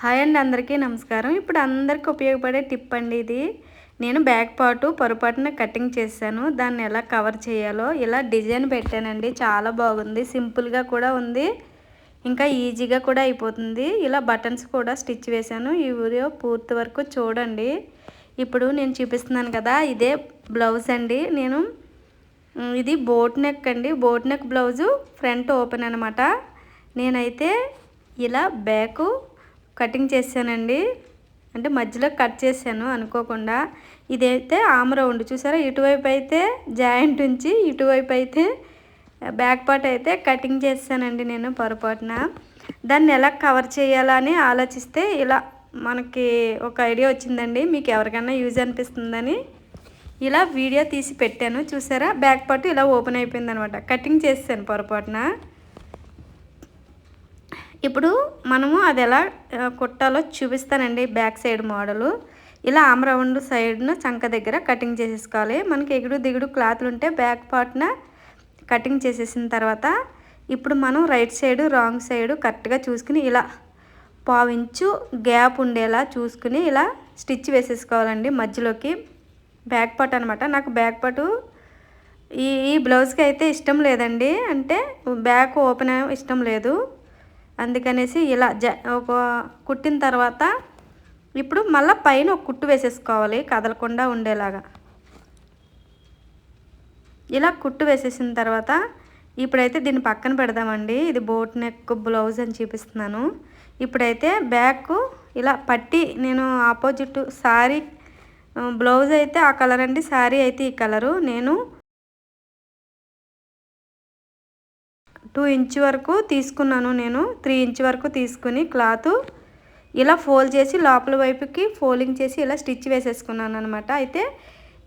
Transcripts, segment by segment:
Hi అండి అందరికీ నమస్కారం. ఇప్పుడు అందరికీ ఉపయోగపడే టిప్ అండి ఇది. నేను బ్యాక్ పాటు పొరపాటున కటింగ్ చేశాను. దాన్ని ఎలా కవర్ చేయాలో ఇలా డిజైన్ పెట్టానండి. చాలా బాగుంది. సింపుల్గా కూడా ఉంది. ఇంకా ఈజీగా కూడా అయిపోతుంది. ఇలా బటన్స్ కూడా స్టిచ్ వేశాను. ఈ వీడియో పూర్తి వరకు చూడండి. ఇప్పుడు నేను చూపిస్తున్నాను కదా ఇదే బ్లౌజ్ అండి. నేను ఇది బోట్ నెక్ అండి. Boat neck blouse front open అనమాట నేనైతే ఇలా బ్యాకు కటింగ్ చేశానండి. అంటే మధ్యలో కట్ చేశాను అనుకోకుండా. ఇదైతే ఆమ్రౌండ్ చూసారా? ఇటువైపు అయితే జాయింట్ ఉంచి ఇటువైపు అయితే బ్యాక్ పార్ట్ అయితే కటింగ్ చేశానండి నేను పొరపాటున. దాన్ని ఎలా కవర్ చేయాలని ఆలోచిస్తే ఇలా మనకి ఒక ఐడియా వచ్చిందండి. మీకు ఎవరికైనా యూజ్ అనిపిస్తుందని. ఇలా వీడియో తీసి పెట్టాను. చూసారా? బ్యాక్ పార్ట్ ఇలా ఓపెన్ అయిపోయింది అనమాట కటింగ్ చేశాను పొరపాటున. ఇప్పుడు మనము అది ఎలా కుట్టాలో చూపిస్తానండి బ్యాక్ సైడ్ మోడలు. ఇలా ఆమ్రౌండ్ సైడ్ను చంక దగ్గర కటింగ్ చేసేసుకోవాలి. మనకి ఎగుడు దిగుడు క్లాత్లు ఉంటే బ్యాక్ పార్ట్న కటింగ్ చేసేసిన తర్వాత ఇప్పుడు మనం రైట్ సైడ్ రాంగ్ సైడ్ కరెక్ట్గా చూసుకుని ఇలా పావించు గ్యాప్ ఉండేలా చూసుకుని ఇలా స్టిచ్ వేసేసుకోవాలండి మధ్యలోకి. బ్యాక్ పార్ట్ అనమాట నాకు బ్యాక్ పార్టు ఈ ఈ బ్లౌజ్కి అయితే ఇష్టం లేదండి. అంటే బ్యాక్ ఓపెన్ ఇష్టం లేదు. అందుకనేసి ఇలా జ ఒక కుట్టిన తర్వాత ఇప్పుడు మళ్ళీ పైన ఒక కుట్టు వేసేసుకోవాలి కదలకుండా ఉండేలాగా. ఇలా కుట్టు వేసేసిన తర్వాత ఇప్పుడైతే దీన్ని పక్కన పెడదామండి. ఇది బోట్ నెక్ బ్లౌజ్ అని చూపిస్తున్నాను. ఇప్పుడైతే బ్యాక్ ఇలా పట్టి నేను ఆపోజిట్ సారీ బ్లౌజ్ అయితే ఆ కలర్ అండి శారీ అయితే ఈ కలరు. నేను టూ ఇంచ్ వరకు తీసుకున్నాను నేను. త్రీ ఇంచ్ వరకు తీసుకుని క్లాత్ ఇలా ఫోల్డ్ చేసి లోపల వైపుకి ఫోల్డింగ్ చేసి ఇలా స్టిచ్ వేసేసుకున్నాను అనమాట అయితే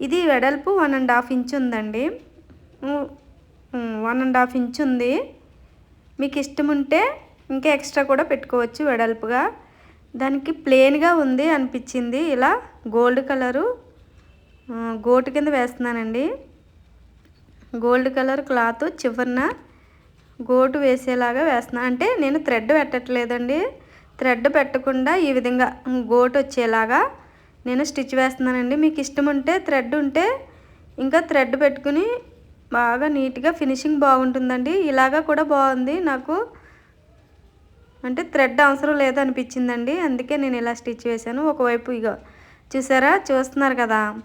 ఇది వెడల్పు వన్ అండ్ హాఫ్ ఇంచ్ ఉందండి. వన్ అండ్ హాఫ్ ఇంచ్ ఉంది. మీకు ఇష్టం ఉంటే ఇంకా ఎక్స్ట్రా కూడా పెట్టుకోవచ్చు వెడల్పుగా. దానికి ప్లెయిన్గా ఉంది అనిపించింది. ఇలా గోల్డ్ కలరు గోటు కింద వేస్తున్నానండి. గోల్డ్ కలర్ క్లాత్ చివరిన గోటు వేసేలాగా వేస్తున్నాను అంటే నేను థ్రెడ్ పెట్టట్లేదండి. థ్రెడ్ పెట్టకుండా ఈ విధంగా గోటు వచ్చేలాగా నేను స్టిచ్ వేస్తున్నానండి. మీకు ఇష్టం ఉంటే థ్రెడ్ ఉంటే ఇంకా థ్రెడ్ పెట్టుకుని బాగా నీట్గా ఫినిషింగ్ బాగుంటుందండి. ఇలాగా కూడా బాగుంది నాకు. అంటే థ్రెడ్ అవసరం లేదనిపించిందండి. అందుకే నేను ఇలా స్టిచ్ వేశాను. ఒకవైపు ఇక చూసారా? చూస్తున్నారు కదా?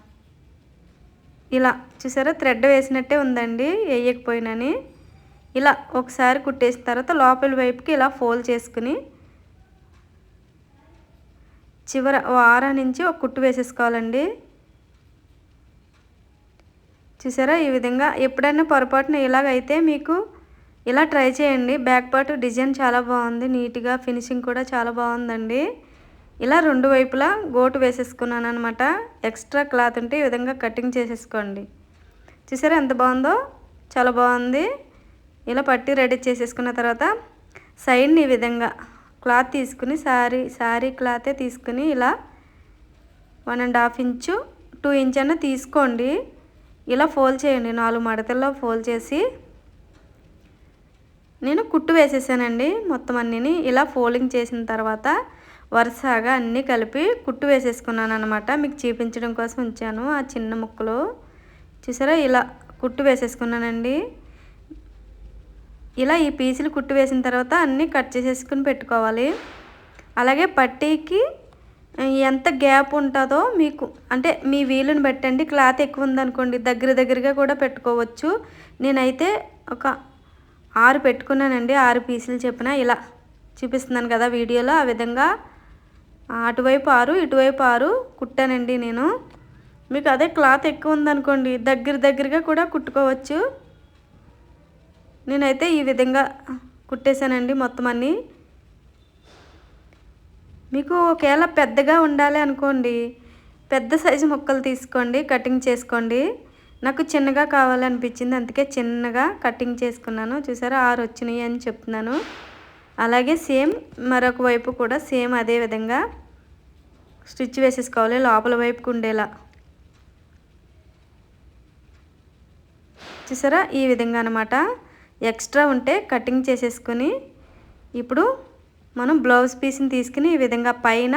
ఇలా చూసారా? థ్రెడ్ వేసినట్టే ఉందండి. వేయకపోయినని. ఇలా ఒకసారి కుట్టేసిన తర్వాత లోపల వైపుకి ఇలా ఫోల్డ్ చేసుకుని చివర వారా నుంచి ఒక కుట్టు వేసేసుకోవాలండి. చూసారా? ఈ విధంగా ఎప్పుడైనా పొరపాటున ఇలాగైతే మీకు ఇలా ట్రై చేయండి. బ్యాక్ పార్ట్ డిజైన్ చాలా బాగుంది. నీట్గా ఫినిషింగ్ కూడా చాలా బాగుందండి. ఇలా రెండు వైపులా గోటు వేసేసుకున్నాను అనమాట ఎక్స్ట్రా క్లాత్ ఉంటే ఈ విధంగా కటింగ్ చేసేసుకోండి. చూసారా? ఎంత బాగుందో? చాలా బాగుంది. ఇలా పట్టి రెడీ చేసేసుకున్న తర్వాత సైడ్ని ఈ విధంగా క్లాత్ తీసుకుని శారీ శారీ క్లాతే తీసుకుని ఇలా one and half inch two inch అన్న తీసుకోండి. ఇలా ఫోల్డ్ చేయండి నాలుగు మడతల్లో ఫోల్డ్ చేసి. నేను కుట్టు వేసేసానండి మొత్తం అన్నిని. ఇలా ఫోల్డింగ్ చేసిన తర్వాత వరుసగా అన్నీ కలిపి కుట్టు వేసేసుకున్నాను అనమాట మీకు చూపించడం కోసం ఉంచాను ఆ చిన్న ముక్కలు. చూసారా? ఇలా కుట్టు వేసేసుకున్నానండి. ఇలా ఈ పీసులు కుట్టు వేసిన తర్వాత అన్నీ కట్ చేసేసుకుని పెట్టుకోవాలి. అలాగే పట్టీకి ఎంత గ్యాప్ ఉంటుందో మీకు అంటే మీ వీలుని పెట్టండి క్లాత్ ఎక్కువ ఉందనుకోండి దగ్గర దగ్గరగా కూడా పెట్టుకోవచ్చు. నేనైతే ఒక ఆరు పెట్టుకున్నానండి ఆరు పీసులు చెప్పిన. ఇలా చూపిస్తున్నాను కదా వీడియోలో ఆ విధంగా అటువైపు ఆరు ఇటువైపు ఆరు కుట్టానండి నేను. మీకు అదే క్లాత్ ఎక్కువ ఉందనుకోండి దగ్గర దగ్గరగా కూడా కుట్టుకోవచ్చు. నేనైతే ఈ విధంగా కుట్టేశానండి మొత్తం అన్నీ. మీకు ఒకవేళ పెద్దగా ఉండాలి అనుకోండి పెద్ద సైజు ముక్కలు తీసుకోండి కటింగ్ చేసుకోండి. నాకు చిన్నగా కావాలనిపించింది అందుకే చిన్నగా కటింగ్ చేసుకున్నాను. చూసారా ఆరు వచ్చినాయి అని చెప్తున్నాను. అలాగే సేమ్ మరొక వైపు కూడా సేమ్ అదే విధంగా స్టిచ్ వేసేసుకోవాలి లోపల వైపుకు ఉండేలా. చూసారా ఈ విధంగా అనమాట ఎక్స్ట్రా ఉంటే కటింగ్ చేసేసుకొని ఇప్పుడు మనం బ్లౌజ్ పీస్ని తీసుకుని ఈ విధంగా పైన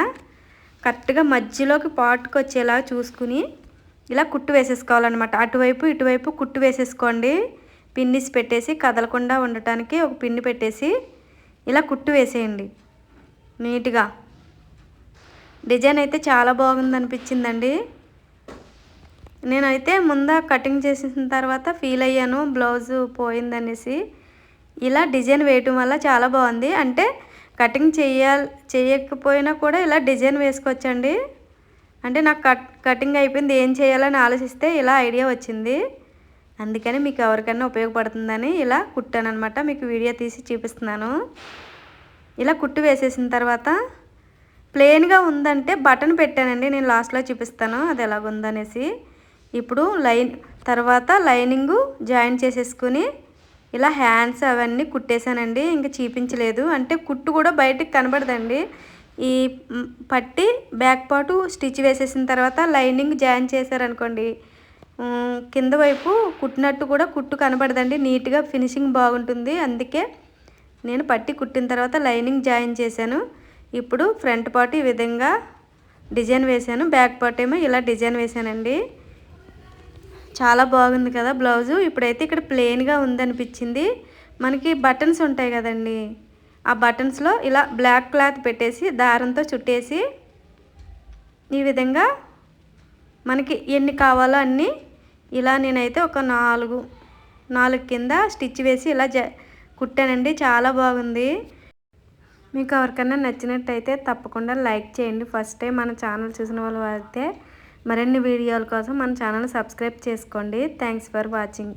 కరెక్ట్గా మధ్యలోకి పాటుకు వచ్చేలా చూసుకుని ఇలా కుట్టు వేసేసుకోవాలన్నమాట. అటువైపు ఇటువైపు కుట్టు వేసేసుకోండి. పిన్నిస్ పెట్టేసి కదలకుండా ఉండటానికి ఒక పిన్ని పెట్టేసి ఇలా కుట్టు వేసేయండి. నీట్గా. డిజైన్ అయితే చాలా బాగుంది అనిపించిందండి నేనైతే ముందా కటింగ్ చేసిన తర్వాత ఫీల్ అయ్యాను బ్లౌజ్ పోయిందనేసి. ఇలా డిజైన్ వేయటం వల్ల చాలా బాగుంది. అంటే కటింగ్ చేయాలి చేయకపోయినా కూడా ఇలా డిజైన్ వేసుకోవచ్చండి. అంటే నాకు కట్ కటింగ్ అయిపోయింది ఏం చేయాలని ఆలోచిస్తే ఇలా ఐడియా వచ్చింది. అందుకని మీకు ఎవరికైనా ఉపయోగపడుతుందని ఇలా కుట్టానమాట మీకు వీడియో తీసి చూపిస్తున్నాను. ఇలా కుట్టు వేసేసిన తర్వాత ప్లెయిన్గా ఉందంటే బటన్ పెట్టానండి. నేను లాస్ట్లో చూపిస్తాను. అది ఎలాగుందనేసి. ఇప్పుడు లైన్ తర్వాత లైనింగు జాయిన్ చేసేసుకుని ఇలా హ్యాండ్స్ అవన్నీ కుట్టేశానండి. ఇంకా చూపించలేదు. అంటే కుట్టు కూడా బయటకు కనబడదండి. ఈ పట్టి బ్యాక్ పాటు స్టిచ్ వేసేసిన తర్వాత లైనింగ్ జాయిన్ చేశారనుకోండి కింద వైపు కుట్టినట్టు కూడా కుట్టు కనబడదండి. నీట్గా ఫినిషింగ్ బాగుంటుంది. అందుకే నేను పట్టి కుట్టిన తర్వాత లైనింగ్ జాయిన్ చేశాను. ఇప్పుడు ఫ్రంట్ పార్ట్ ఈ విధంగా డిజైన్ వేశాను. బ్యాక్ పార్ట్ ఏమో ఇలా డిజైన్ వేశానండి. చాలా బాగుంది కదా బ్లౌజు. ఇప్పుడైతే ఇక్కడ ప్లెయిన్గా ఉందనిపించింది. మనకి బటన్స్ ఉంటాయి కదండి. ఆ బటన్స్లో ఇలా బ్లాక్ క్లాత్ పెట్టేసి దారంతో చుట్టేసి ఈ విధంగా మనకి ఎన్ని కావాలో అన్నీ ఇలా నేనైతే ఒక నాలుగు నాలుగు కింద స్టిచ్ వేసి ఇలా జ కుట్టానండి. చాలా బాగుంది. మీకు ఎవరికైనా నచ్చినట్టయితే తప్పకుండా లైక్ చేయండి. ఫస్ట్ టైం మన ఛానల్ చూసిన వాళ్ళు అయితే మరిన్ని వీడియోల కోసం మన ఛానల్ సబ్స్క్రైబ్ చేసుకోండి. Thanks for watching